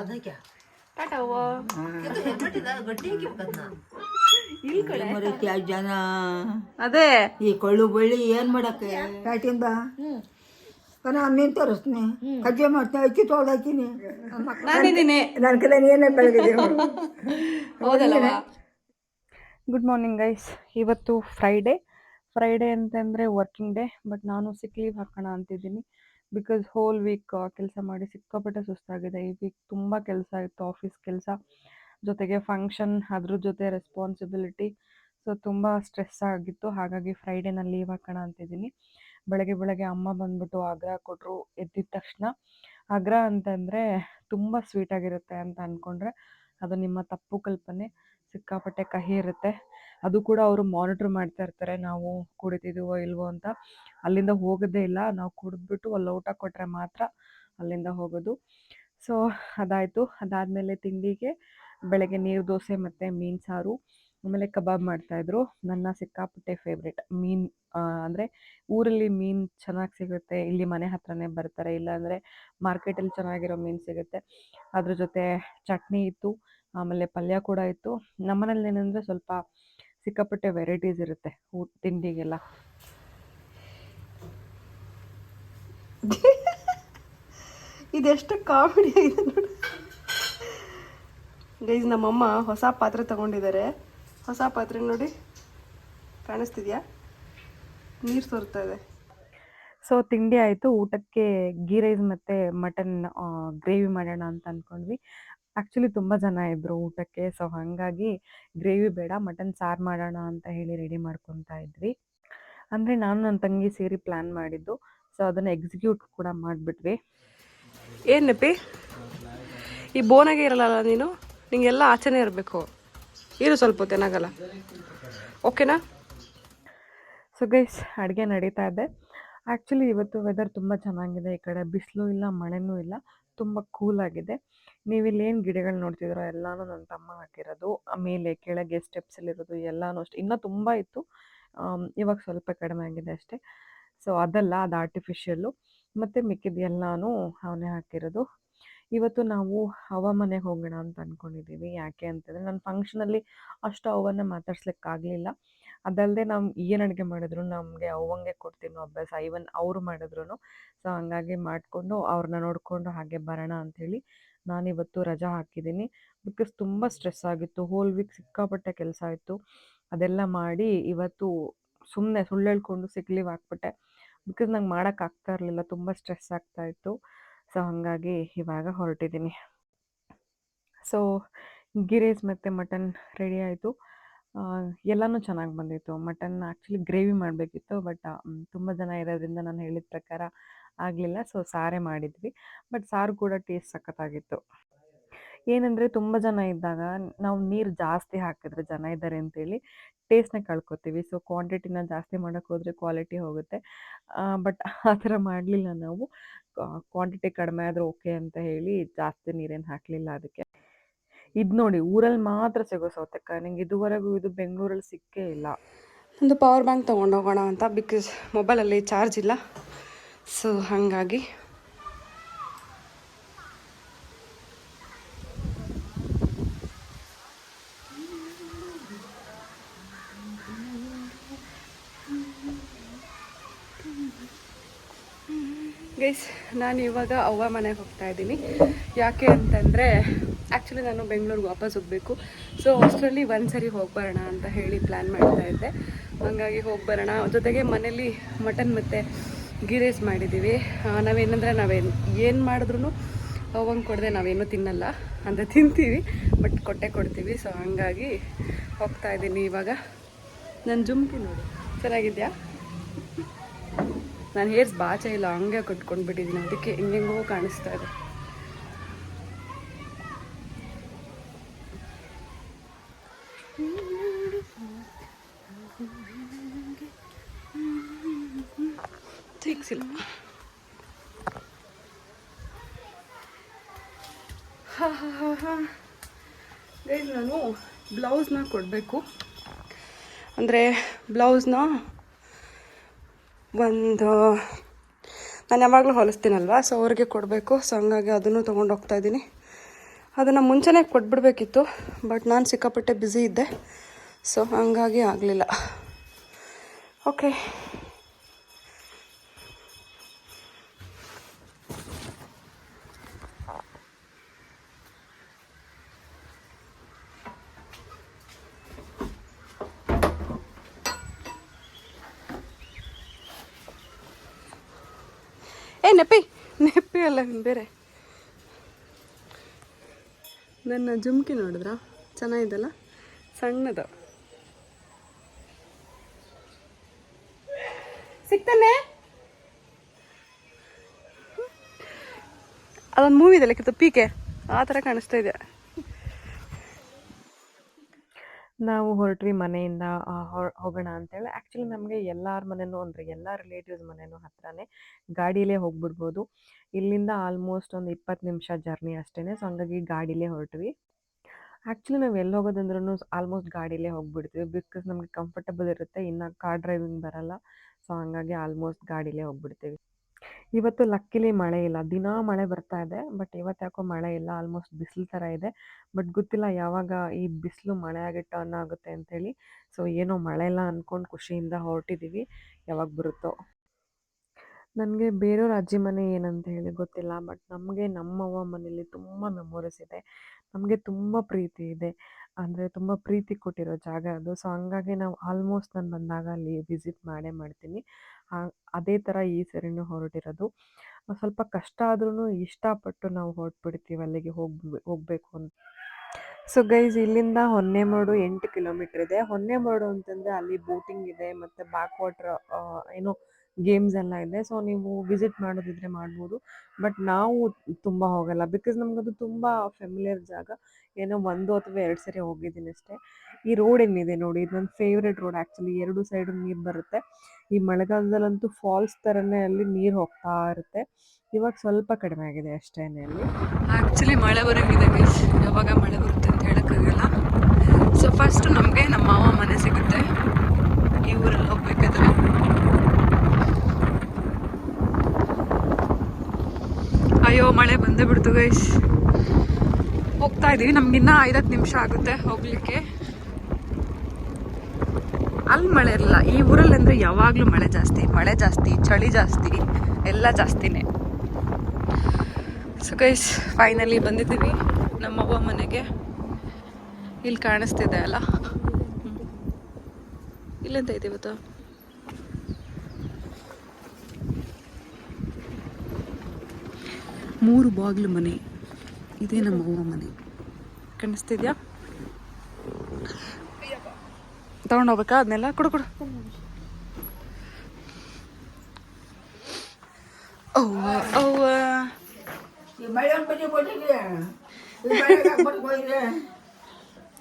ಅದಕ್ಕೆ. ಜನ ಅದೇ. ಈ ಕೊಳ್ಳು ಬಳ್ಳಿ ಏನ್ ಮಾಡಕ್ಕೆ? ಪ್ಯಾಟಿಂದ? ಕಣ ಮೀನ್ ತೋರಿಸ್ತೀನಿ. ಕಜ್ಜೆ ಮಾಡ್ತೀನಿ ಅಕ್ಕಿ ತೊಳ್ದಾಕಿನಿ ನನ್ನ ಕಡೆ ಏನೇ ಬೆಳಗ್ಗೆ ಹೌದಲ್ವ ಗುಡ್ ಮಾರ್ನಿಂಗ್ ಗೈಸ್ ಇವತ್ತು ಫ್ರೈಡೇ ಫ್ರೈಡೇ ಅಂತಂದರೆ ವರ್ಕಿಂಗ್ ಡೇ ಬಟ್ ನಾನು ಸಿಕ್ ಲೀವ್ ಹಾಕೋಣ ಅಂತಿದ್ದೀನಿ. ಬಿಕಾಸ್ ಹೋಲ್ ವೀಕ್ ಕೆಲಸ ಮಾಡಿ ಸಿಕ್ಕಾಪಟ್ಟೆ ಸುಸ್ತಾಗಿದೆ. ಈ ವೀಕ್ ತುಂಬ ಕೆಲಸ ಇತ್ತು ಆಫೀಸ್ ಕೆಲಸ, ಜೊತೆಗೆ ಫಂಕ್ಷನ್ ಅದ್ರ ಜೊತೆ ರೆಸ್ಪಾನ್ಸಿಬಿಲಿಟಿ ಸೊ ತುಂಬ ಸ್ಟ್ರೆಸ್ ಆಗಿತ್ತು. ಹಾಗಾಗಿ ಫ್ರೈಡೇನ ಲೀವ್ ಹಾಕೋಣ ಅಂತಿದ್ದೀನಿ. ಬೆಳಗ್ಗೆ ಬೆಳಗ್ಗೆ ಅಮ್ಮ ಬಂದ್ಬಿಟ್ಟು ಆಗ್ರ ಕೊಟ್ಟರು ಎದ್ದಿದ ತಕ್ಷಣ. ಆಗ್ರ ಅಂತಂದರೆ ತುಂಬ ಸ್ವೀಟಾಗಿರುತ್ತೆ ಅಂತ ಅಂದ್ಕೊಂಡ್ರೆ ಅದು ನಿಮ್ಮ ತಪ್ಪು ಕಲ್ಪನೆ. ಸಿಕ್ಕಾಪಟ್ಟೆ ಕಹಿ ಇರುತ್ತೆ. ಅದು ಕೂಡ ಅವರು ಮಾನಿಟರ್ ಮಾಡ್ತಾ ಇರ್ತಾರೆ, ನಾವು ಕುಡಿತಿದ್ದೀವೋ ಇಲ್ವೋ ಅಂತ. ಅಲ್ಲಿಂದ ಹೋಗೋದೇ ಇಲ್ಲ, ನಾವು ಕುಡಿದ್ಬಿಟ್ಟು ಅಲ್ಲಿ ಊಟ ಕೊಟ್ಟರೆ ಮಾತ್ರ ಅಲ್ಲಿಂದ ಹೋಗೋದು. ಸೊ ಅದಾಯಿತು. ಅದಾದಮೇಲೆ ತಿಂಡಿಗೆ ಬೆಳಗ್ಗೆ ನೀರು, ದೋಸೆ ಮತ್ತು ಮೀನು ಸಾರು, ಆಮೇಲೆ ಕಬಾಬ್ ಮಾಡ್ತಾಯಿದ್ರು. ನನ್ನ ಸಿಕ್ಕಾಪಟ್ಟೆ ಫೇವ್ರೆಟ್ ಮೀನು ಅಂದರೆ ಊರಲ್ಲಿ ಮೀನು ಚೆನ್ನಾಗಿ ಸಿಗುತ್ತೆ, ಇಲ್ಲಿ ಮನೆ ಹತ್ರನೇ ಬರ್ತಾರೆ, ಇಲ್ಲಾಂದರೆ ಮಾರ್ಕೆಟಲ್ಲಿ ಚೆನ್ನಾಗಿರೋ ಮೀನು ಸಿಗುತ್ತೆ. ಅದ್ರ ಜೊತೆ ಚಟ್ನಿ ಇತ್ತು, ಆಮೇಲೆ ಪಲ್ಯ ಕೂಡ ಇತ್ತು. ನಮ್ಮನೇಲಿ ಏನಂದರೆ ಸ್ವಲ್ಪ ಸಿಕ್ಕಾಪಟ್ಟೆ ವೆರೈಟೀಸ್ ಇರುತ್ತೆ ಊಟ ತಿಂಡಿಗೆಲ್ಲ. ಇದೆಷ್ಟು ಕಾಮಿಡಿ ಆಗಿದೆ ನೋಡಿ. ಗೈಸ್ ನಮ್ಮಮ್ಮ ಹೊಸ ಪಾತ್ರೆ ತಗೊಂಡಿದ್ದಾರೆ. ಹೊಸ ಪಾತ್ರೆ ನೋಡಿ. ಕಾಣಿಸ್ತಿದ್ಯಾ? ನೀರು ಸೋರ್ತಾ ಇದೆ. ಸೊ ತಿಂಡಿ ಆಯಿತು. ಊಟಕ್ಕೆ ಗೀ ರೈಸ್ ಮತ್ತು ಮಟನ್ ಗ್ರೇವಿ ಮಾಡೋಣ ಅಂತ ಅಂದ್ಕೊಂಡ್ವಿ ಆ್ಯಕ್ಚುಲಿ ತುಂಬ ಜನ ಇದ್ದರು ಊಟಕ್ಕೆ ಸೊ ಹಾಗಾಗಿ ಗ್ರೇವಿ ಬೇಡ ಮಟನ್ ಸಾರು ಮಾಡೋಣ ಅಂತ ಹೇಳಿ ರೆಡಿ ಮಾಡ್ಕೊತಾ ಇದ್ವಿ. ಅಂದರೆ ನಾನು ನನ್ನ ತಂಗಿ ಸೇರಿ ಪ್ಲ್ಯಾನ್ ಮಾಡಿದ್ದು ಸೊ ಅದನ್ನು ಎಕ್ಸಿಕ್ಯೂಟ್ ಕೂಡ ಮಾಡಿಬಿಟ್ವಿ. ಏನು ನೆಪಿ ಈ ಬೋನಾಗೆ ಇರಲ್ಲ ನೀನು? ನಿಂಗೆಲ್ಲ ಆಚೆನೇ ಇರಬೇಕು. ಇರು ಸ್ವಲ್ಪ ತೆನಾಗಲ್ಲ ಓಕೆನಾ ಸೊ ಗೈಸ್ ಅಡುಗೆ ನಡೀತಾ ಇದೆ. ಆ್ಯಕ್ಚುಲಿ ಇವತ್ತು ವೆದರ್ ತುಂಬ ಚೆನ್ನಾಗಿದೆ, ಈ ಕಡೆ ಬಿಸಿಲು ಇಲ್ಲ, ಮಳೆನೂ ಇಲ್ಲ, ತುಂಬ ಕೂಲ್ ಆಗಿದೆ. ನೀವು ಇಲ್ಲಿ ಏನು ಗಿಡಗಳು ನೋಡ್ತಿದ್ದೀರೋ ಎಲ್ಲಾನು ನನ್ನ ತಮ್ಮ ಹಾಕಿರೋದು. ಆಮೇಲೆ ಕೆಳಗೆ ಸ್ಟೆಪ್ಸಲ್ಲಿರೋದು ಎಲ್ಲಾನು ಅಷ್ಟೆ. ಇನ್ನೂ ತುಂಬ ಇತ್ತು. ಇವಾಗ ಸ್ವಲ್ಪ ಕಡಿಮೆ ಆಗಿದೆ ಅಷ್ಟೇ. ಸೊ ಅದಲ್ಲ, ಅದು ಆರ್ಟಿಫಿಷಿಯಲ್ಲು ಮತ್ತು ಮಿಕ್ಕಿದ ಎಲ್ಲನೂ ಅವನೇ ಹಾಕಿರೋದು. ಇವತ್ತು ನಾವು ಹವಾಮನೆಗೆ ಮನೆಗೆ ಹೋಗೋಣ ಅಂತ ಅಂದ್ಕೊಂಡಿದ್ದೀವಿ ಯಾಕೆ ಅಂತಂದರೆ ನನ್ನ ಫಂಕ್ಷನಲ್ಲಿ ಅಷ್ಟು ಅವನ್ನ ಮಾತಾಡ್ಸ್ಲಿಕ್ಕಾಗಲಿಲ್ಲ ಅದಲ್ಲದೆ ನಾವು ಏನು ಅಡುಗೆ ಮಾಡಿದ್ರು? ನಮಗೆ ಅವಂಗೆ ಕೊಡ್ತೀನೋ ಅಭ್ಯಾಸ ಇವನ್ ಅವರು ಮಾಡಿದ್ರು ಸೊ ಹಂಗಾಗಿ ಮಾಡಿಕೊಂಡು ಅವ್ರನ್ನ ನೋಡಿಕೊಂಡು ಹಾಗೆ ಬರೋಣ ಅಂಥೇಳಿ ನಾನಿವತ್ತು ರಜಾ ಹಾಕಿದ್ದೀನಿ. ಬಿಕಾಸ್ ತುಂಬ ಸ್ಟ್ರೆಸ್ ಆಗಿತ್ತು. ಹೋಲ್ ವೀಕ್ ಸಿಕ್ಕಾಪಟ್ಟೆ ಕೆಲಸ ಆಯಿತು. ಅದೆಲ್ಲ ಮಾಡಿ ಇವತ್ತು ಸುಮ್ಮನೆ ಸುಳ್ಳು ಹೇಳ್ಕೊಂಡು ಸಿಗ್ಲಿವ್ ಲೀವ್ ಹಾಕ್ಬಿಟ್ಟೆ. ಬಿಕಾಸ್ ನಂಗೆ ಮಾಡೋಕ್ಕಾಗ್ತಾ ಇರಲಿಲ್ಲ. ತುಂಬ ಸ್ಟ್ರೆಸ್ ಆಗ್ತಾ ಇತ್ತು. ಸೊ ಹಾಗಾಗಿ ಇವಾಗ ಹೊರಟಿದ್ದೀನಿ. ಸೊ ಗಿರೇಸ್ ರೈಸ್ ಮತ್ತು ಮಟನ್ ರೆಡಿ ಆಯಿತು. ಎಲ್ಲನೂ ಚೆನ್ನಾಗಿ ಬಂದಿತ್ತು. ಮಟನ್ ಆ್ಯಕ್ಚುಲಿ ಗ್ರೇವಿ ಮಾಡಬೇಕಿತ್ತು ಬಟ್ ತುಂಬ ಜನ ಇರೋದ್ರಿಂದ ನಾನು ಹೇಳಿದ ಪ್ರಕಾರ ಆಗಲಿಲ್ಲ. ಸೊ, ಸಾರೇ ಮಾಡಿದ್ವಿ. ಬಟ್ ಸಾರು ಕೂಡ ಟೇಸ್ಟ್ ಸಖತ್ತಾಗಿತ್ತು. ಏನಂದರೆ, ತುಂಬ ಜನ ಇದ್ದಾಗ ನಾವು ನೀರು ಜಾಸ್ತಿ ಹಾಕಿದ್ರೆ ಜನ ಇದ್ದಾರೆ ಅಂತೇಳಿ ಟೇಸ್ಟ್ನ ಕಳ್ಕೊತೀವಿ. ಸೊ, ಕ್ವಾಂಟಿಟಿನ ಜಾಸ್ತಿ ಮಾಡೋಕ್ಕೆ ಹೋದರೆ ಕ್ವಾಲಿಟಿ ಹೋಗುತ್ತೆ. ಬಟ್ ಆ ಥರ ಮಾಡಲಿಲ್ಲ ನಾವು. ಕ್ವಾಂಟಿಟಿ ಕಡಿಮೆ ಆದರೂ ಓಕೆ ಅಂತ ಹೇಳಿ ಜಾಸ್ತಿ ನೀರೇನು ಹಾಕಲಿಲ್ಲ ಅದಕ್ಕೆ. ಇದು ನೋಡಿ, ಊರಲ್ಲಿ ಮಾತ್ರ ಸಿಗೋ ಸೌತೆಕಾಯಿ. ನಿಂಗೆ ಇದುವರೆಗೂ ಇದು ಬೆಂಗಳೂರಲ್ಲಿ ಸಿಕ್ಕೇ ಇಲ್ಲ. ಒಂದು ಪವರ್ ಬ್ಯಾಂಕ್ ತೊಗೊಂಡು ಹೋಗೋಣ ಅಂತ ಬಿಕಾಸ್ ಮೊಬೈಲಲ್ಲಿ ಚಾರ್ಜ್ ಇಲ್ಲ. ಸೊ ಹಾಗಾಗಿ ಗೈಸ್ ನಾನು ಇವಾಗ ಅವ್ವ ಮನೆಗೆ ಹೋಗ್ತಾ ಇದ್ದೀನಿ. ಯಾಕೆ ಅಂತಂದರೆ ಆ್ಯಕ್ಚುಲಿ ನಾನು ಬೆಂಗಳೂರಿಗೆ ವಾಪಸ್ ಹೋಗಬೇಕು. ಸೊ ಅಷ್ಟರಲ್ಲಿ ಒಂದು ಸರಿ ಹೋಗಿ ಬರೋಣ ಅಂತ ಹೇಳಿ ಪ್ಲ್ಯಾನ್ ಮಾಡ್ತಾ ಇದ್ದೆ. ಹಾಗಾಗಿ ಹೋಗಿ ಬರೋಣ ಜೊತೆಗೆ ಮನೇಲಿ ಮಟನ್ ಮತ್ತು ಗೀ ರೈಸ್ ಮಾಡಿದ್ದೀವಿ ನಾವೇನಂದರೆ ನಾವೇನು ಏನು ಮಾಡಿದ್ರು ಹೋಗಂಗೆ ಕೊಡದೆ ನಾವೇನು ತಿನ್ನಲ್ಲ. ಅಂದರೆ ತಿಂತೀವಿ, ಬಟ್ ಕೊಟ್ಟೆ ಕೊಡ್ತೀವಿ. ಸೊ ಹಾಗಾಗಿ ಹೋಗ್ತಾ ಇದ್ದೀನಿ ಇವಾಗ. ನನ್ನ ಜುಮ್ಕಿ ನೋಡಿ. ಚೆನ್ನಾಗಿದ್ಯಾ? ನಾನು ಹೇರ್ಸ್ ಬಾಚೆ ಇಲ್ಲ, ಹಂಗೆ ಕಟ್ಕೊಂಡು ಬಿಟ್ಟಿದ್ದೀನಿ ಅದಕ್ಕೆ ಹೆಂಗೆಂಗೋ ಕಾಣಿಸ್ತಾ ಇದೆ. ಕೊಡಬೇಕು. ಅಂದರೆ ಬ್ಲೌಸ್ನ ಒಂದು, ನಾನು ಯಾವಾಗಲೂ ಹೊಲಿಸ್ತೀನಲ್ವ? ಸೊ ಅವ್ರಿಗೆ ಕೊಡಬೇಕು. ಸೊ ಹಂಗಾಗಿ ಅದನ್ನು ತೊಗೊಂಡು ಹೋಗ್ತಾ ಇದ್ದೀನಿ. ಅದನ್ನು ಮುಂಚೆನೇ ಕೊಟ್ಬಿಡ್ಬೇಕಿತ್ತು, ಬಟ್ ನಾನು ಸಿಕ್ಕಾಪಟ್ಟೆ ಬ್ಯುಸಿ ಇದ್ದೆ. ಸೊ ಹಂಗಾಗಿ ಆಗಲಿಲ್ಲ. ಓಕೆ ನೆಪ್ಪಿ. ನೆಪ್ಪಿ ಅಲ್ಲ, ಬೇರೆ. ನನ್ನ ಜುಮ್ಕಿ ನೋಡಿದ್ರ? ಚೆನ್ನಾಗಿದಲ್ಲ ಸಣ್ಣದ. ಸಿಗ್ತಾನೆ? ಅದೊಂದು ಮೂವಿ ಇದೆಲ್ಲ ಕಿತ್ತು ಪೀಕೆ ಆ ಥರ ಕಾಣಿಸ್ತಾ ಇದೆ. ನಾವು ಹೊರಟ್ರಿ ಮನೆಯಿಂದ ಹೋಗೋಣ ಅಂತೇಳಿ. ಆ್ಯಕ್ಚುಲಿ ನಮಗೆ ಎಲ್ಲರ ಮನೆಯೂ ಅಂದರೆ ಎಲ್ಲ ರಿಲೇಟಿವ್ಸ್ ಮನೆಯೂ ಹತ್ರನೇ ಗಾಡಿಲೇ ಹೋಗ್ಬಿಡ್ಬೋದು. ಇಲ್ಲಿಂದ ಆಲ್ಮೋಸ್ಟ್ ಒಂದು ಇಪ್ಪತ್ತು ನಿಮಿಷ ಜರ್ನಿ ಅಷ್ಟೇ ಸೊ ಹಂಗಾಗಿ ಗಾಡಿಲೇ ಹೊರಟ್ವಿ. ಆ್ಯಕ್ಚುಲಿ ನಾವು ಎಲ್ಲಿ ಹೋಗೋದಂದ್ರೂ ಆಲ್ಮೋಸ್ಟ್ ಗಾಡಿಲೇ ಹೋಗ್ಬಿಡ್ತೀವಿ ಬಿಕಾಸ್ ನಮಗೆ ಕಂಫರ್ಟಬಲ್ ಇರುತ್ತೆ. ಇನ್ನು ಕಾರ್ ಡ್ರೈವಿಂಗ್ ಬರಲ್ಲ. ಸೊ ಹಂಗಾಗಿ ಆಲ್ಮೋಸ್ಟ್ ಗಾಡಿಲೇ ಹೋಗ್ಬಿಡ್ತೀವಿ. ಇವತ್ತು ಲಕ್ಕಿಲಿ ಮಳೆ ಇಲ್ಲ. ದಿನಾ ಮಳೆ ಬರ್ತಾ ಇದೆ, ಬಟ್ ಇವತ್ತು ಯಾಕೋ ಮಳೆ ಇಲ್ಲ. ಆಲ್ಮೋಸ್ಟ್ ಬಿಸಿಲು ಥರ ಇದೆ. ಬಟ್ ಗೊತ್ತಿಲ್ಲ ಯಾವಾಗ ಈ ಬಿಸಿಲು ಮಳೆ ಆಗಿ ಟರ್ನ್ ಆಗುತ್ತೆ ಅಂತೇಳಿ. ಸೊ, ಏನೋ ಮಳೆ ಇಲ್ಲ ಅಂದ್ಕೊಂಡು ಖುಷಿಯಿಂದ ಹೊರಟಿದ್ದೀವಿ ಯಾವಾಗ ಬರುತ್ತೋ. ನನಗೆ ಬೇರೆಯವ್ರ ಅಜ್ಜಿ ಮನೆ ಏನಂತ ಹೇಳಿ ಗೊತ್ತಿಲ್ಲ, ಬಟ್ ನಮಗೆ ನಮ್ಮವ್ವ ಮನೇಲಿ ತುಂಬ ಮೆಮೊರೀಸ್ ಇದೆ. ನಮಗೆ ತುಂಬ ಪ್ರೀತಿ ಇದೆ. ಅಂದರೆ ತುಂಬ ಪ್ರೀತಿ ಕೊಟ್ಟಿರೋ ಜಾಗ ಅದು. ಸೊ, ಹಂಗಾಗಿ ನಾವು ಆಲ್ಮೋಸ್ಟ್ ನಾನು ಬಂದಾಗ ಅಲ್ಲಿ ವಿಸಿಟ್ ಮಾಡೇ ಮಾಡ್ತೀನಿ. ಅದೇ ಥರ ಈ ಸರಿನೂ ಹೊರಟಿರೋದು. ಸ್ವಲ್ಪ ಕಷ್ಟ ಆದ್ರೂ ಇಷ್ಟಪಟ್ಟು ನಾವು ಹೊರಟ್ಬಿಡ್ತೀವಿ ಅಲ್ಲಿಗೆ ಹೋಗ್ಬೇ, ಹೋಗಬೇಕು ಅಂತ. ಸೊ ಗೈಸ್ ಇಲ್ಲಿಂದ ಹೊನ್ನೆಮಡು ಎಂಟು ಕಿಲೋಮೀಟರ್ ಇದೆ. ಹೊನ್ನೆಮಡು ಅಂತಂದರೆ ಅಲ್ಲಿ ಬೋಟಿಂಗ್ ಇದೆ, ಮತ್ತು ಬ್ಯಾಕ್ ವಾಟ್ರ್ ಏನೋ ಗೇಮ್ಸ್ ಎಲ್ಲ ಇದೆ. ಸೊ ನೀವು ವಿಸಿಟ್ ಮಾಡೋದಿದ್ರೆ ಮಾಡ್ಬೋದು. ಬಟ್ ನಾವು ತುಂಬ ಹೋಗಲ್ಲ ಬಿಕಾಸ್ ನಮಗದು ತುಂಬ ಫೆಮಿಲಿಯರ್ ಜಾಗ. ಏನೋ ಒಂದು ಅಥವಾ ಎರಡು ಸರಿ ಹೋಗಿದ್ದೀನಿ ಅಷ್ಟೇ. ಈ ರೋಡ್ ಏನಿದೆ ನೋಡಿ? ಇದು ನನ್ನ ಫೇವ್ರೆಟ್ ರೋಡ್ ಆ್ಯಕ್ಚುಲಿ ಎರಡು ಸೈಡ್ ನೀರು ಬರುತ್ತೆ. ಈ ಮಳೆಗಾಲದಲ್ಲಂತೂ ಫಾಲ್ಸ್ ಥರನೇ ಅಲ್ಲಿ ನೀರು ಹೋಗ್ತಾ ಇರುತ್ತೆ. ಇವಾಗ ಸ್ವಲ್ಪ ಕಡಿಮೆ ಆಗಿದೆ ಅಷ್ಟೇ ಅಲ್ಲಿ. ಆ್ಯಕ್ಚುಲಿ ಮಳೆ ಬರೋಂಗಿದೆ ಯಾವಾಗ ಮಳೆ ಬರುತ್ತೆ ಅಂತ ಹೇಳೋಕ್ಕಾಗಲ್ಲ. ಸೊ ಫಸ್ಟ್ ನಮಗೆ ನಮ್ಮ ಮಾವ ಮನೆ ಸಿಗುತ್ತೆ. ಈ ಊರಲ್ಲಿ ಹೋಗ್ಬೇಕಾದ್ರೆ. ಅಯ್ಯೋ, ಮಳೆ ಬಂದೇ ಬಿಡ್ತು ಗೈಸ್ ಹೋಗ್ತಾ ಇದೀವಿ. ನಮ್ಗಿನ್ನ ಐದತ್ತು ನಿಮಿಷ ಆಗುತ್ತೆ ಹೋಗ್ಲಿಕ್ಕೆ. ಅಲ್ಲಿ ಮಳೆ ಇರಲಿಲ್ಲ. ಈ ಊರಲ್ಲಿ ಅಂದರೆ ಯಾವಾಗಲೂ ಮಳೆ ಜಾಸ್ತಿ ಮಳೆ ಜಾಸ್ತಿ, ಚಳಿ ಜಾಸ್ತಿ, ಎಲ್ಲ ಜಾಸ್ತಿನೇ. ಸೊ ಗೈಸ್ ಫೈನಲಿ ಬಂದಿದ್ದೀವಿ ನಮ್ಮವ್ವ ಮನೆಗೆ. ಇಲ್ಲಿ ಕಾಣಿಸ್ತಿದೆ ಅಲ್ಲ? ಇಲ್ಲಂತ ಇದೆ ಇವತ್ತು? ಮೂರು ಬಾಗಿಲು ಮನೆ. ಇದೇ ನಮ್ಮ ಅವ್ವ ಮನೆ. ಕಾಣಿಸ್ತಿದ್ಯಾ? ತಗೊಂಡೋಗ್ಬೇಕಾ? ಅದನ್ನೆಲ್ಲ ಕೊಡು ಕೊಡು. ಅವ್ವ ಅವ್ವ.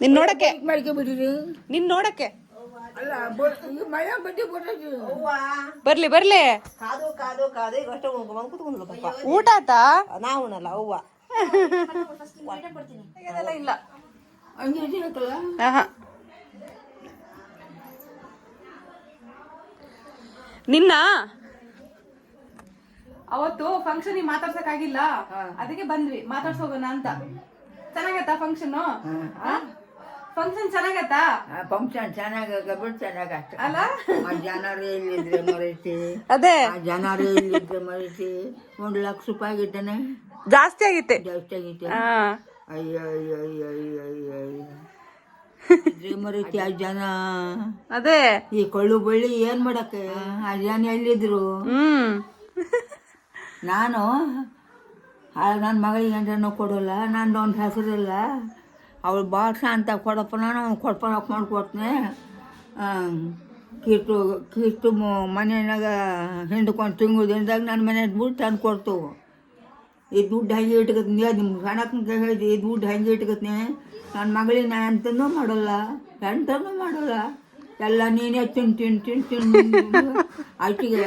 ನಿನ್ ನೋಡಕ್ಕೆ. ಮಾಡ್ಕೆ ಬಿಡ್ರಿ ನಿನ್ ನೋಡಕ್ಕೆ. ಬರ್ಲಿ ಬರ್ಲಿ. ಕಾದು ಕಾದು ಕಾದು ಈಗ ಅಷ್ಟೇ ಉಣ್ಕೊಂಡ್ ಕುತ್ಕೊಂಡ್ಲು ಪಾಪ ಊಟ ಆತಾ? ನಾವು ಉಣಲ್ಲ ಅವ್ವ ಇಲ್ಲ. ನಿನ್ನ? ಅವತ್ತು ಫಂಕ್ಷನ್ ಮಾತಾಡ್ಸಕ್ಕಾಗಿಲ್ಲ. ಅದಕ್ಕೆ ಬಂದ್ವಿ. ಮಾತಾಡ್ಸೋಗೋಣ ಅಂತ. ಚೆನ್ನಾಗತ್ತಾ ಫಂಕ್ಷನ್ ಫಂಕ್ಷನ್ ಚೆನ್ನಾಗತ್ತಾ ಫಂಕ್ಷನ್ ಚೆನ್ನಾಗ ಬಿಟ್ಟು ಚೆನ್ನಾಗ ಅಲ್ಲ? ಜನರು ಎಲ್ಲಿದ್ರೆ ಮರೀತಿ? ಅದೇ. ಜನರು ಎಲ್ಲಿದ್ರೆ ಮರೀತಿ? ಒಂದು ಲಕ್ಷ ರೂಪಾಯಿ ಆಗಿದ್ದಾನೆ. ಜಾಸ್ತಿ ಆಗಿತ್ತೆ. ಜಾಸ್ತಿ ಆಗಿತ್ತೆ. ಅಯ್ಯೋ ಅಯ್ಯೋ ಅಯ್ಯೋ ಅಯ್ಯೋ ಅಯ್ಯೋ ಮರೈತಿ ಜನ. ಅದೇ. ಈ ಕೊಳ್ಳು ಬಳ್ಳಿ ಏನ್ ಮಾಡಕ್ಕೆ? ಆ ಜನ ಎಲ್ಲಿದ್ರು? ಹ್ಮ್. ನಾನು ನನ್ನ ಮಗಳಿಗೆ ಗಂಟನೂ ಕೊಡೋಲ್ಲ ನಂದು ಒಂದು ಹೆಸರಿಲ್ಲ. ಅವಳು ಬಾಕ್ಸ ಅಂತ ಕೊಡಪ್ಪ ನಾನು ಕೊಡಪ್ಪ ಹಾಕೊಂಡು ಕೀಟು ಕಿಟ್ಟು ಕಿಟ್ಟು ಮನೆಯಾಗ ಹಿಂಡ್ಕೊಂಡು ತಿಂಗಳು ದಿನದಾಗ ನನ್ನ ಮನೆ ದುಡ್ಡು ತಂದು ಕೊಡ್ತೇವೆ ಈ ದುಡ್ಡು ಹಂಗೆ ಇಟ್ಕೊತೀನಿ? ನಿಮ್ಮ ಸಣ್ಣಕ್ಕಂತ ಹೇಳಿದೆ ಈ ದುಡ್ಡು ಹಂಗೆ ಇಟ್ಕೊತೀನಿ? ನನ್ನ ಮಗಳಿಗೆ ನಾನು ಎಂತನೂ ಮಾಡೋಲ್ಲ ಎಂತನೂ ಮಾಡೋಲ್ಲ. ಎಲ್ಲ ನೀನೇ ತಿನ್ ತಿನ್ ತಿನ್ ತಿನ್ ಆಕೆಗೆ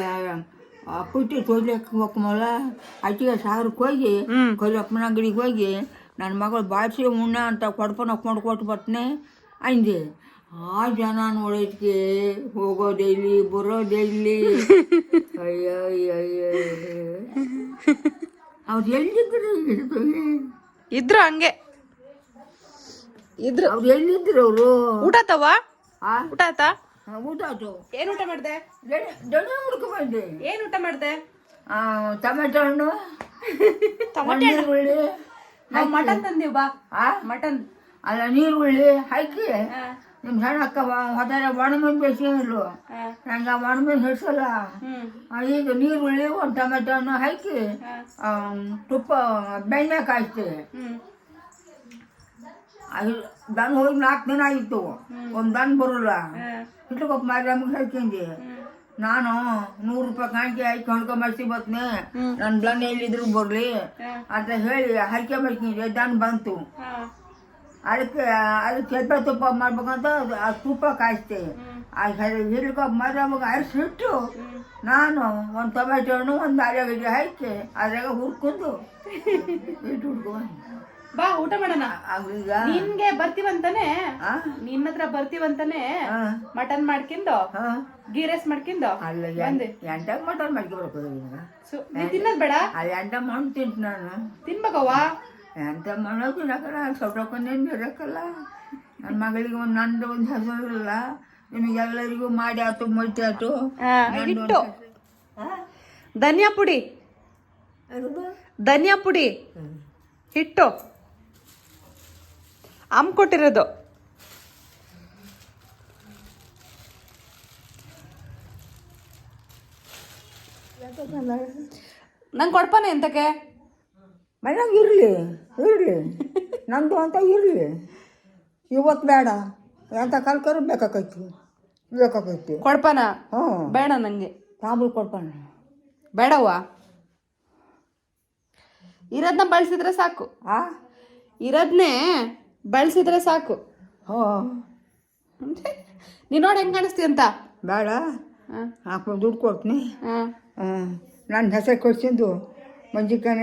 ಪುಟ್ಟಿ ತೊಯ್ಲಿಕ್ಕೆ ಹೋಗ್ಮಲ್ಲ ಆಕೆಗೆ ಸಾಗರಕ್ಕೆ ಹೋಗಿ ಕೊಲ್ಲಪ್ಪನ ಅಂಗಡಿಗೆ ಹೋಗಿ ನನ್ನ ಮಗಳು ಬಾಡಿಸಿ ಉಣ್ಣ ಅಂತ ಕೊಡ್ಪನ ಕೊಂಡು ಕೊಟ್ಟು ಬರ್ತೀನಿ ಅಂದೆ. ಆ ಜನ ನೋಡೋದಕ್ಕೆ ಹೋಗೋದೇ ಇಲ್ಲಿ ಬರೋದೇ ಇಲ್ಲಿ. ಅಯ್ಯೋ ಅಯ್ಯೋ ಅಯ್ಯೋ. ಅವ್ರು ಎಲ್ಲಿದ್ರು ಇದ್ರು ಹಂಗೆ. ಇದ್ರು. ಅವ್ರು ಎಲ್ಲಿದ್ರು ಅವರು? ಊಟ ತವ ಊಟ ಆತಾ? ಊಟ ಆಯ್ತು ಏನು ಊಟ ಮಾಡ್ದೆ? ದೊಡ್ಡ ಹುಡ್ಕೊ ಬಂದೆ. ಏನ್ ಊಟ ಮಾಡ್ದೆ? ಟೊಮೆಟೊ ಹಣ್ಣು ಟೊಮಟೆ ಈರುಳ್ಳಿ ನಾವ್ ಮಟನ್ ತಂದೀವಿ ಬಾ. ಆ? ಮಟನ್. ಅಲ್ಲ ನೀರುಳ್ಳಿ ಹಾಕಿ. ನಿಮ್ಮ ಸಣ್ಣ ಅಕ್ಕ ಹೊದರೆ ಒಣಮೀನು ಬೇಸಿಲ್ಲ ನಂಗೆ ಆ ಒಣಮೀನು ಹಿಡ್ಸಲ್ಲ. ಈಗ ನೀರುಳ್ಳಿ ಒಂದು ಟೊಮೆಟೊ ಹಣ್ಣು ಹಾಕಿ ತುಪ್ಪ ಬೆಣ್ಣೆ ಕಾಯಿಸ್ತೀವಿ ದನ ಹೋಗಿ ನಾಲ್ಕು ದಿನ ಆಗಿತ್ತು ಒಂದು ದನ ಬರೋಲ್ಲ. ಇಟ್ಕೊಪ್ಪ ಮಾರಿ ನಮಗೆ ಹೇಳ್ಕೊಂಡಿ ನಾನು ನೂರು ರೂಪಾಯಿ ಕಾಣಿಕೆ ಹಾಕಿ ಹೊಣ್ಕೊಂಬರ್ಸಿ ಬತ್ನೆ. ನನ್ನ ದನ ಎಲ್ಲಿದ್ರು ಬರಲಿ. ಅಂತ ಹೇಳಿ ಹರಕೆ ಮಾಡ್ಕೊಂಡೆ ದನ ಬಂತು. ಅದಕ್ಕೆ ಅದಕ್ಕೆ ಎಬ್ಬೆ ತುಪ್ಪ ಮಾಡ್ಬೇಕಂತ ಅದು- ಆ ತುಪ್ಪ ಕಾಯಿಸ್ತೆ ಆ ಹಿಡ್ಕೊಪ್ಪ ಮಾರಿ ನಮಗೆ ಅರಿಸಿಟ್ಟು ನಾನು ಒಂದು ಟೊಮೆಟೊ ಹಣ್ಣು ಒಂದು ಅರೆಗಡ್ಡೆ ಹಾಕಿ ಅದ್ರಾಗ ಹುರ್ಕೊಂಡು ಇಟ್ಟು ಹುಡ್ಕೊಂಡು ಬಾ ಊಟ ಮಾಡೋಣ. ನಿನ್ಗೆ ಬರ್ತೀವಂತಾನೆ? ನಿನ್ನ ಹತ್ರ ಬರ್ತೀವಂತಾನೆ? ಹಾ ಮಟನ್ ಮಾಡ್ಕೊಂಡು ಹಾ ಗೀ ರೈಸ್ ಮಾಡ್ಕೊಂಡು ಅಲ್ಲ ಎಂಟಾಗ ಎಂಟ ಮಟನ್ ಮಾಡ್ಕೊಬೇಕು ತಿನ್ನದ್ ಬೇಡ? ಅಲ್ಲಿ ಎಂಟ ಮಣ್ಣು ತಿಂತ ನಾನು. ತಿನ್ಬೇಕವ್ವ? ಎಂತ ಮಣ್ಣು ತಿನ್ನಕಲ್ಲ ಸೊಟ್ಟಕೊಂಡೇನು ಇರಕ್ಕಲ್ಲ ನನ್ನ ಮಗಳಿಗೆ ಒಂದು ನಂದು ಒಂದು ನಿಮಗೆ ನಿಮಗೆಲ್ಲರಿಗೂ ಮಾಡಿ ಆತು ಮೊಟ್ಟಿ ಆತು. ಧನಿಯಾ ಪುಡಿ? ಧನಿಯಾ ಪುಡಿ. ಹಿಟ್ಟು. ಅಮ್ಮ ಕೊಟ್ಟಿರೋದು. ನಂಗೆ ಕೊಡ್ಪಾನೆ ಎಂತಕ್ಕೆ? ಮೇಡಮ್ ಇರಲಿ ಇರಲಿ. ನಂದು ಅಂತ ಇರಲಿ. ಇವತ್ತು ಬೇಡ. ಎಂತ ಕಲ್ಕರು ಬೇಕಾಕೈತಿ ಬೇಕಾಕೈತಿ. ಕೊಡ್ಪಾನ? ಹ್ಞೂ. ಬೇಡ ನನಗೆ ತಾಂಬೂಲ ಕೊಡ್ಪಾನ. ಬೇಡವ್ವ ಇರೋದನ್ನ ಬಳಸಿದ್ರೆ ಸಾಕು. ಆ? ಇರೋದನ್ನೇ ಬಳಸಿದ್ರೆ ಸಾಕು. ಹ್ಞೂ ನೀನು ನೋಡಿ ಹೆಂಗ್ ಕಾಣಿಸ್ತಿ ಅಂತ? ಬೇಡ. ಹಾಕೊಂಡು ದುಡ್ಡು ಕೊಡ್ತೀನಿ. ಹಾಂ. ನನ್ನ ಹೆಸರು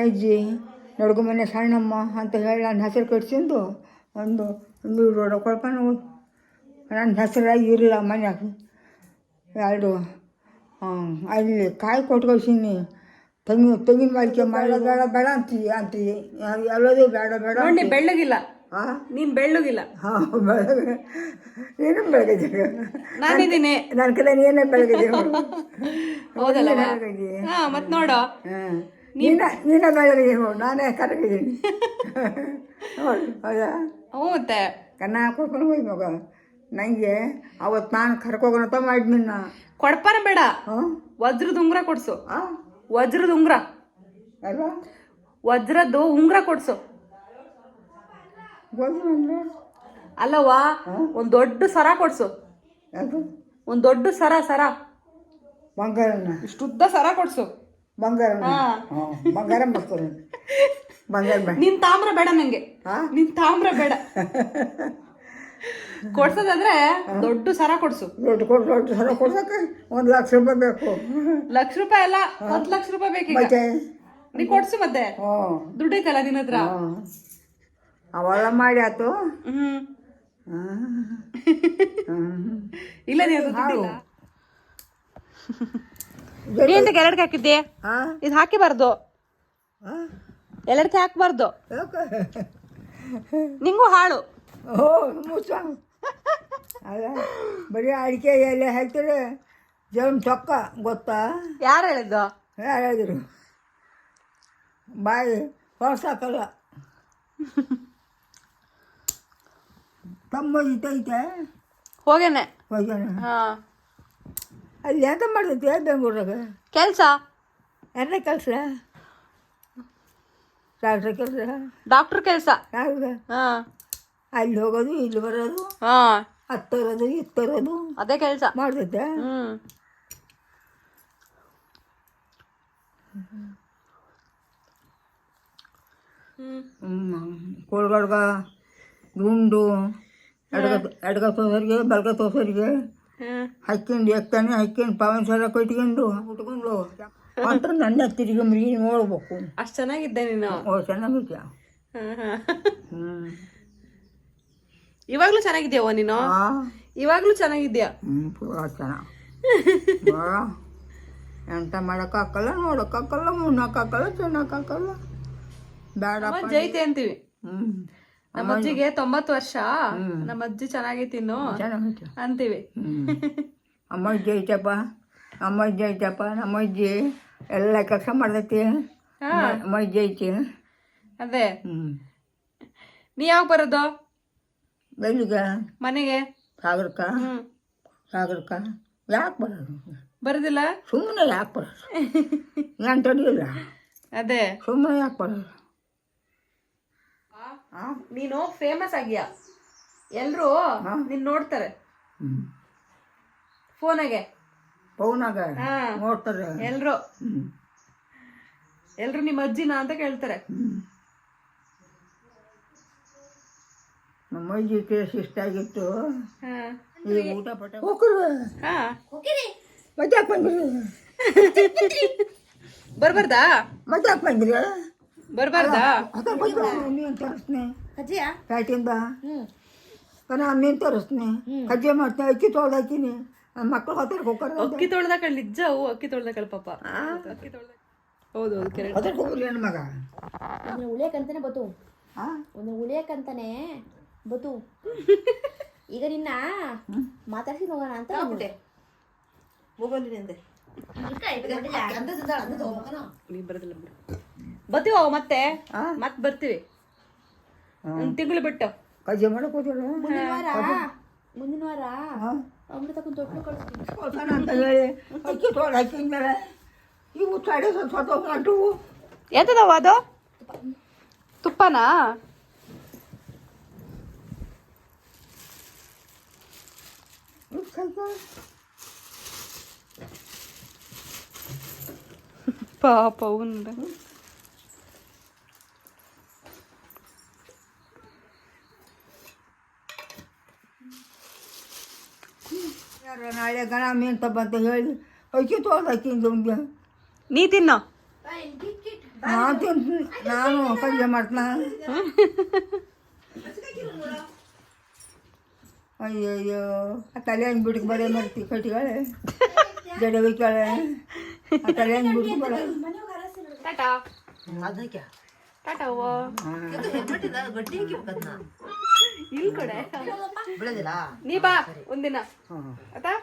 ಅಜ್ಜಿ ನಡುಗು ಮನೆ ಸಣ್ಣಮ್ಮ ಅಂತ ಹೇಳಿ ನನ್ನ ಹೆಸರು ಕೊಡ್ಸಿದ್ದು ಒಂದು ಒಂದು ರೋಡ ಕೊಡ್ಪಾನ ನನ್ನ ಹೆಸರಾಗಿ ಇರಲಿಲ್ಲ ಮನ್ಯಾಗ ಎರಡು ಹಾಂ ಅಲ್ಲಿ ಕಾಯಿ ಕೊಟ್ಟು ಕಳ್ಸೀನಿ ತೆಂಗಿನ ತೆಂಗಿನ ಮಾಡಿಕೆ ಮಾಡಿ ಬೇಡ ಬೇಡ ಅಂತೀವಿ ಅಂತೀವಿ ಎಲ್ಲದೂ ಬೇಡ ಬೇಡ ಬೆಳ್ಳಗಿಲ್ಲ. ಹಾಂ ನೀನ್ ಬೆಳ್ಳಗಿಲ್ಲ. ಹಾಂ ಬೆಳಗ್ಗೆ. ಏನು ಬೆಳಗ್ಗೆ ನಾನಿದ್ದೀನಿ. ನನ್ನ ಕಲೆ ನೀನೇ ಬೆಳಗ್ಗೆ ಹೌದಲ್ಲ? ಹಾ ಮತ್ ನೋಡು. ನೀನ ನೀನ ಬೆಳಗ್ಗೆ ನಾನೇ ಕರಗಿದ್ದೀನಿ. ಹೌದಾ? ಹ್ಞೂ ಮತ್ತೆ. ಕನ್ನ ಹಾಕೊಂಡು ಹೋಗಿ ಮಗ. ನನಗೆ ಅವತ್ತು ನಾನು ಕರ್ಕೋಗೋಣ ಅಂತ ಮಾಡಿದ್ನಿ ಕೊಡ್ಪಾರ ಬೇಡ. ಹಾಂ? ವಜ್ರದ ಉಂಗುರ ಕೊಡ್ಸು. ಹಾಂ ವಜ್ರದ ಉಂಗುರ. ಅಲ್ವಾ? ವಜ್ರದ್ದು ಉಂಗುರ ಕೊಡ್ಸು. ಅಲ್ಲವ್ವ ಒಂದ್ ದೊಡ್ಡ ಸರ ಕೊಡ್ಸು. ಒಂದ್ ದೊಡ್ಡ ಸರ ಸರ. ಬಂಗಾರನ ಇಷ್ಟುದ್ದ ಸರ ಕೊಡ್ಸು. ಬಂಗಾರ ಬಂಗಾರ ಬರ್ತಾರೆ. ಬಂಗಾರ ಬೇಡ ನಿನ್ ತಾಮ್ರ ಬೇಡ ನಂಗೆ? ನಿನ್ ತಾಮ್ರ ಬೇಡ. ಕೊಡ್ಸೋದಾದ್ರೆ ದೊಡ್ಡ ಸರ ಕೊಡ್ಸು. ದೊಡ್ಡ ಕೊಡ್ ದೊಡ್ಡ ಸರ ಕೊಡ್ಸಕ್ಕೆ ಒಂದು ಲಕ್ಷ ರೂಪಾಯಿ ಬೇಕು. ಲಕ್ಷ ರೂಪಾಯಿ ಅಲ್ಲ ಹತ್ತು ಲಕ್ಷ ರೂಪಾಯಿ ಬೇಕು ನೀ ಕೊಡ್ಸು ಮತ್ತೆ. ದುಡ್ಡೈತಲ್ಲ ನಿನ್ನ ಹತ್ರ? ಅವೆಲ್ಲ ಮಾಡಿ ಆತು. ಹ್ಮ್. ಇಲ್ಲ ನೀವು ದುಡ್ಡಿಲ್ಲ ಎಂತಕ್ಕೆ ಎರಡಕ್ಕೆ ಹಾಕಿದ್ದೆ? ಇದು ಹಾಕಿಬಾರ್ದು. ಹಾಂ. ಎರಡಕ್ಕೆ ಹಾಕ್ಬಾರ್ದು. ನಿಂಗೂ ಹಾಳು. ಓ ಮುಚ್ಚ. ಅಲ್ಲ ಬರೀ ಅಡಿಕೆ ಎಲೆ ಹಾಕ್ತಾರೆ ಜಮ್ ಚೊಕ್ಕ ಗೊತ್ತಾ? ಯಾರು ಹೇಳಿದ್ದು? ಯಾರು ಹೇಳಿದ್ರು? ಬಾಯಿ ಹೊರ್ಸಾಕಲ್ಲ ತಮ್ಮ ಇತ್ತೈತೆ ಹೋಗೇನೆ ಹೋಗ್ಯಾನೆ. ಹಾಂ. ಅಲ್ಲಿ ಎಂತ ಮಾಡ್ತೈತೆ ಬೆಂಗಳೂರಾಗ ಕೆಲಸ. ಯಾರನ್ನ ಕೆಲಸ? ಡಾಕ್ಟ್ರ್ ಕೆಲಸ? ಡಾಕ್ಟ್ರ್ ಕೆಲಸ. ಹಾಂ ಹಾ. ಅಲ್ಲಿ ಹೋಗೋದು ಇಲ್ಲಿ ಬರೋದು ಹಾಂ. ಹತ್ತರೋದು ಇತ್ತರೋದು ಅದೇ ಕೆಲಸ. ಮಾಡ್ತೈತೆ ಹ್ಞೂ ಕೋಳ್ಗಡ್ಗ ಗುಂಡು ಎಡಗ ಎಡಗ ತೋಸರಿಗೆ ಬಲ್ಗ ತೋಸರಿಗೆ ಹ್ಮ್ ಹಾಕ್ಕೊಂಡು ಪವನ್ ಸರ ಕೊಟ್ಕೊಂಡು ಉಟ್ಕೊಂಡು ಅಂತ ನನ್ನ ತಿರುಗಿ ಮರಿ ನೋಡ್ಬೇಕು. ಅಷ್ಟು ಚೆನ್ನಾಗಿದ್ದೆ ನೀನು. ಓ ಚೆನ್ನಾಗಿದ್ಯ? ಇವಾಗ್ಲೂ ಚೆನ್ನಾಗಿದ್ಯವ ನೀನು? ಇವಾಗಲೂ ಚೆನ್ನಾಗಿದ್ಯಾ? ಪೂರ ಚೆನ್ನಾಗಿ ಎಂತ ಮಾಡೋಕ್ಕಾಗಲ್ಲ ನೋಡೋಕ್ಕಾಗಲ್ಲ ಮುನ್ನೋಕ್ಕಾಗಲ್ಲ ತಿನ್ನೋಕ್ಕಾಗಲ್ಲ ಬೇಡಪ್ಪ ಜೈತೆ ಅಂತೀವಿ. ಹ್ಞೂ ನಮ್ಮ ಅಜ್ಜಿಗೆ ತೊಂಬತ್ತು ವರ್ಷ. ನಮ್ಮ ಅಜ್ಜಿ ಚೆನ್ನಾಗೈತಿ ಇನ್ನು. ಚೆನ್ನಾಗೈತೆ ಅಂತೀವಿ. ಅಮ್ಮಜ್ಜಿ ಐತಪ್ಪ. ಅಮ್ಮ ಅಜ್ಜಿ ಐತಪ್ಪ. ನಮ್ಮಜ್ಜಿ ಎಲ್ಲ ಕೆಲಸ ಮಾಡ್ತೈತಿ. ಅಮ್ಮ ಅಜ್ಜಿ ಐತಿ. ಅದೇ. ನೀ ಯಾವಾಗ ಬರೋದು? ಬೆಳಿಗ್ಗೆ. ಮನೆಗೆ? ಸಾಗರಕ್ಕ. ಸಾಗರಕ್ಕ. ಯಾಕೆ ಬರೋದು? ಬರೋದಿಲ್ಲ? ಸುಮ್ಮನೆ ಯಾಕೆ ಬರೋದು? ನಾನು ತಡಿಯಿಲ್ಲ ಅದೇ. ಸುಮ್ಮನೆ ಯಾಕೆ ಬರೋದು? ನೀನು ಫೇಮಸ್ ಆಗ್ಯ? ಎಲ್ಲರೂ ನಿನ್ ನೋಡ್ತಾರೆ. ಫೋನಾಗೆ. ಫೋನಾಗ ಹಾ. ನೋಡ್ತಾರೆ. ಎಲ್ಲರೂ ಎಲ್ಲರೂ ಎಲ್ರು ನಿಮ್ಮ ಅಜ್ಜಿನ ಅಂತ ಕೇಳ್ತಾರೆ. ನಮ್ಮಜ್ಜಿ ನಮ್ಮ ಅಜ್ಜಿ ಕೇಸ್ ಇಷ್ಟಾಗಿತ್ತು ಹಾ. ಈಗ ಊಟ ಪಟ ಮತ್ತೆ ಬಂದ್ರಿ ಬರ್ಬಾರ್ದಾ? ಮತ್ತೆ ಯಾಕೆ ಬಂದ್ರಿ ಬರ್ಬಾರ್ದಾ ಅದ ಬಂದ್ರು ಮೀನು ತರಿಸ್ನೆ ಫ್ಯಾಟಿಂದ ಕಣ ಮೀನು ತರಿಸ್ನೆ ಕಜ್ಜೆ ಮಾಡ್ತೀನಿ ಅಕ್ಕಿ ತೊಳ್ದು ಹಾಕಿನಿ ಮಕ್ಕಳು ಹೋಗ್ತಾರೆ ಹೋಗ್ತಾರೆ ಅಕ್ಕಿ ತೊಳ್ದಾಕ ನಿಜ ಅವು ಅಕ್ಕಿ ತೊಳ್ದಕಳ್ ಪಾಪ ಅಕ್ಕಿ ತೊಳ್ದ ಹೌದು ಹೌದು ಕೆರೆ ಹೋಗ್ಲಿ ನನ್ನ ಮಗ ಒಂದು ಉಳಿಯಕ್ಕಂತಾನೆ ಬತ್ತು ಆ ಒಂದು ಉಳಿಯಕ್ಕಂತಾನೆ ಬತ್ತು ಈಗ ನಿನ್ನ ಮಾತಾಡ್ಸಿ ಹೋಗೋಣ ಅಂತ ಹೋಗ್ಬಿಟ್ಟೆ ಮೊಬೈಲ್ ಅಂದೆ ನೀ ಬರೋದಿಲ್ಲ ಬಿಡು ಬರ್ತೀವ ಮತ್ತೆ? ಮತ್ ಬರ್ತೀವಿ. ಒಂದ್ ತಿಂಗಳು ಬಿಟ್ಟು. ಕಜ್ಜೆ ಮಾಡಕ್ಕೆ ಹೋದ್ರೆ ಮುಂದಿನ ವಾರ? ಮುಂದಿನ ವಾರ? ಹಾಂ ಅಮೃತ ತಗೊಂಡು ತೊಟ್ಟು ಕಳಿಸ್ತೀನಿ. ಕೊಡ್ತಾನ ಅಂತ ಹೇಳಿ. ಅಕ್ಕಿ ತೊಳ್ದು ಹಾಕಿದ್ಮೇಲೆ ಇವು ಸಾಡೆ ಸ್ವಲ್ಪ ಸ್ವಲ್ಪ ಗಂಟು ಎಂತದವ ಅದು? ತುಪ್ಪನಾ? ಸ್ವಲ್ಪ. ಪಾಪ ಅವನ ಯಾರು ನಾಳೆ ಗಣ ಮೀನು ತಬ್ಬಂತ ಹೇಳಿ ಅಕ್ಕಿ ತೊಳ್ದು ಹಾಕಿದ್ದು ನೀ ತಿನ್ನೋ ನಾನು ತಿಂತೀನಿ ನಾನು ಕಜ್ಜೆ ಮಾಡ್ತಾನ ಅಯ್ಯಯ್ಯೋ ಆ ತಲೆ ಹಂಗೆ ಬಿಡಕ್ಕೆ ಬರೇ ಮರ್ತಿ ಕಟ್ಟಿಗಳೇ ಜಡೆ ಒಯ್ಕಾಳೆ ಆ ತಲೆ ಹಂಗೆ ಬಿಡಕ್ಕೆ ಬರ ಟಾಟಾ ಅದಕ್ಕೆ ಟಾಟಾ ಅವ್ವ ಗಟ್ಟಿ ಹಾಕಿಬೇಕದ್ನ ಇಲ್ಲಿ ಕಡೆ. ಬೆಳೆದಿಲ್ಲ ನೀ ಬಾ ಒಂದಿನ. ಆಯ್ತಾ?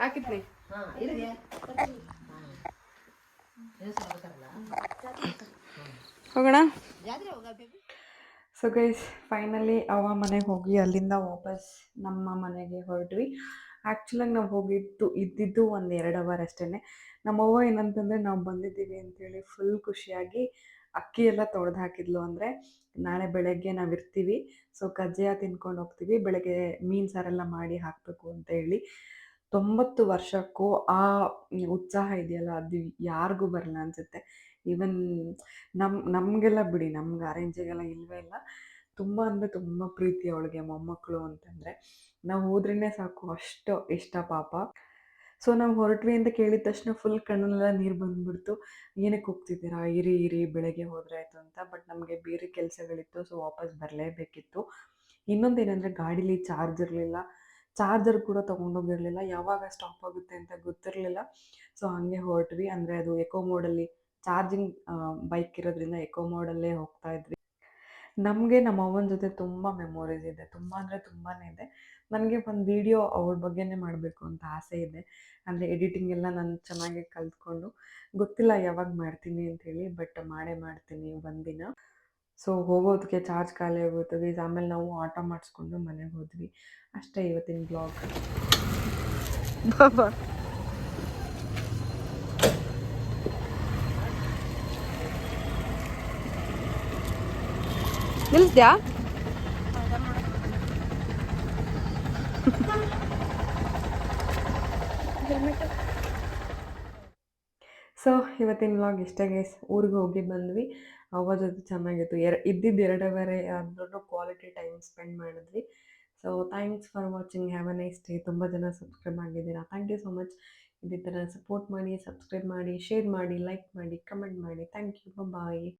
ಹಾಕಿದ್ನಿ. ಹೋಗೋಣ? ಸೊ ಗೈಸ್ ಫೈನಲಿ ಅವ ಮನೆಗೆ ಹೋಗಿ ಅಲ್ಲಿಂದ ವಾಪಸ್ ನಮ್ಮ ಮನೆಗೆ ಹೊರಟ್ವಿ. ಆ್ಯಕ್ಚುಲಾಗಿ ನಾವು ಹೋಗಿದ್ದು, ಇದ್ದಿದ್ದು ಒಂದು ಎರಡು ಅವರ್ ಅಷ್ಟೇ ನಮ್ಮವ್ವ ಏನಂತಂದರೆ, ನಾವು ಬಂದಿದ್ದೀವಿ ಅಂತೇಳಿ ಫುಲ್ ಖುಷಿಯಾಗಿ ಅಕ್ಕಿ ಎಲ್ಲ ತೊಳೆದು ಹಾಕಿದ್ಲು ಅಂದರೆ, ನಾಳೆ ಬೆಳಗ್ಗೆ ನಾವು ಇರ್ತೀವಿ. ಸೊ ಕಜ್ಜಾಯ ತಿನ್ಕೊಂಡು ಹೋಗ್ತೀವಿ. ಬೆಳಗ್ಗೆ ಮೀನು ಸಾರೆಲ್ಲ ಮಾಡಿ ಹಾಕಬೇಕು ಅಂತ ಹೇಳಿ ತೊಂಬತ್ತು ವರ್ಷಕ್ಕೂ ಆ ಉತ್ಸಾಹ ಇದೆಯಲ್ಲ, ಅದು ಯಾರಿಗೂ ಬರಲ್ಲ ಅನಿಸುತ್ತೆ. ಈವನ್ ನಮ್ಮ ನಮಗೆಲ್ಲ ಬಿಡಿ, ನಮ್ಗೆ ಅರೇಂಜಿಗೆಲ್ಲ ಇಲ್ಲವೇ ಇಲ್ಲ. ತುಂಬ ಅಂದರೆ ತುಂಬ ಪ್ರೀತಿ ಅವಳಿಗೆ ಮೊಮ್ಮಕ್ಕಳು ಅಂತಂದರೆ. ನಾವು ಹೋದ್ರೇ ಸಾಕು, ಅಷ್ಟು ಇಷ್ಟ ಪಾಪ. ಸೊ ನಾವು ಹೊರಟ್ವಿ ಅಂತ ಕೇಳಿದ ತಕ್ಷಣ ಫುಲ್ ಕಣ್ಣಲ್ಲೆಲ್ಲ ನೀರು ಬಂದ್ಬಿಡ್ತು. ಏನಕ್ಕೆ ಹೋಗ್ತಿದ್ದೀರಾ? ಇರಿ ಇರಿ, ಬೆಳಗ್ಗೆ ಹೋದ್ರೆ ಆಯಿತು ಅಂತ. ಬಟ್ ನಮಗೆ ಬೇರೆ ಕೆಲಸಗಳಿತ್ತು ಸೊ ವಾಪಸ್ ಬರಲೇಬೇಕಿತ್ತು. ಇನ್ನೊಂದು ಏನಂದರೆ ಗಾಡೀಲಿ ಚಾರ್ಜ್ ಇರಲಿಲ್ಲ ಚಾರ್ಜರ್ ಕೂಡ ತೊಗೊಂಡೋಗಿರಲಿಲ್ಲ ಯಾವಾಗ ಸ್ಟಾಪ್ ಆಗುತ್ತೆ ಅಂತ ಗೊತ್ತಿರಲಿಲ್ಲ. ಸೊ ಹಾಗೆ ಹೊರಟ್ವಿ. ಅಂದರೆ ಅದು ಎಕೋ ಮೋಡಲ್ಲಿ ಚಾರ್ಜಿಂಗ್ ಬೈಕ್ ಇರೋದ್ರಿಂದ ಎಕೋ ಮೋಡಲ್ಲೇ ಹೋಗ್ತಾ ಇದ್ವಿ. ನಮಗೆ ನಮ್ಮ ಅವ್ವನ ಜೊತೆ ತುಂಬ ಮೆಮೊರೀಸ್ ಇದೆ. ತುಂಬ ಅಂದರೆ ತುಂಬಾ ಇದೆ. ನನಗೆ ಒಂದು ವಿಡಿಯೋ ಅವ್ರ ಬಗ್ಗೆನೇ ಮಾಡಬೇಕು ಅಂತ ಆಸೆ ಇದೆ. ಅಂದರೆ ಎಡಿಟಿಂಗ್ ಎಲ್ಲ ನಾನು ಚೆನ್ನಾಗಿ ಕಲ್ತ್ಕೊಂಡು, ಗೊತ್ತಿಲ್ಲ ಯಾವಾಗ ಮಾಡ್ತೀನಿ ಅಂಥೇಳಿ ಬಟ್ ಮಾಡೇ ಮಾಡ್ತೀನಿ ಒಂದಿನ ಸೊ ಹೋಗೋದಕ್ಕೆ ಚಾರ್ಜ್ ಖಾಲಿ ಆಗೋಗ್ತದೆ ಆಮೇಲೆ ನಾವು ಆಟೋ ಮಾಡಿಸ್ಕೊಂಡು ಮನೆಗೆ ಹೋದ್ವಿ. ಅಷ್ಟೇ ಇವತ್ತಿನ ಬ್ಲಾಗ್ ಬಾಬಾ. ಸೊ ಇವತ್ತಿನ ವ್ಲಾಗ್ ಇಷ್ಟೇ ಗೈಸ್ ಊರಿಗೆ ಹೋಗಿ ಬಂದ್ವಿ. ಅವ್ವ ಜೊತೆ ಚೆನ್ನಾಗಿತ್ತು. ಎರ ಇದ್ದಿದ್ದು ಎರಡೂವರೆ ಆದ್ರೂ ಕ್ವಾಲಿಟಿ ಟೈಮ್ ಸ್ಪೆಂಡ್ ಮಾಡಿದ್ವಿ. So thanks for watching have a nice day ತುಂಬ ಜನ ಸಬ್ಸ್ಕ್ರೈಬ್ ಆಗಿದ್ದೀರಾ? ಥ್ಯಾಂಕ್ ಯು ಸೊ ಮಚ್ ಇದೇ ಥರ ಸಪೋರ್ಟ್ ಮಾಡಿ ಸಬ್ಸ್ಕ್ರೈಬ್ ಮಾಡಿ ಶೇರ್ ಮಾಡಿ ಲೈಕ್ ಮಾಡಿ ಕಮೆಂಟ್ ಮಾಡಿ. Thank you bye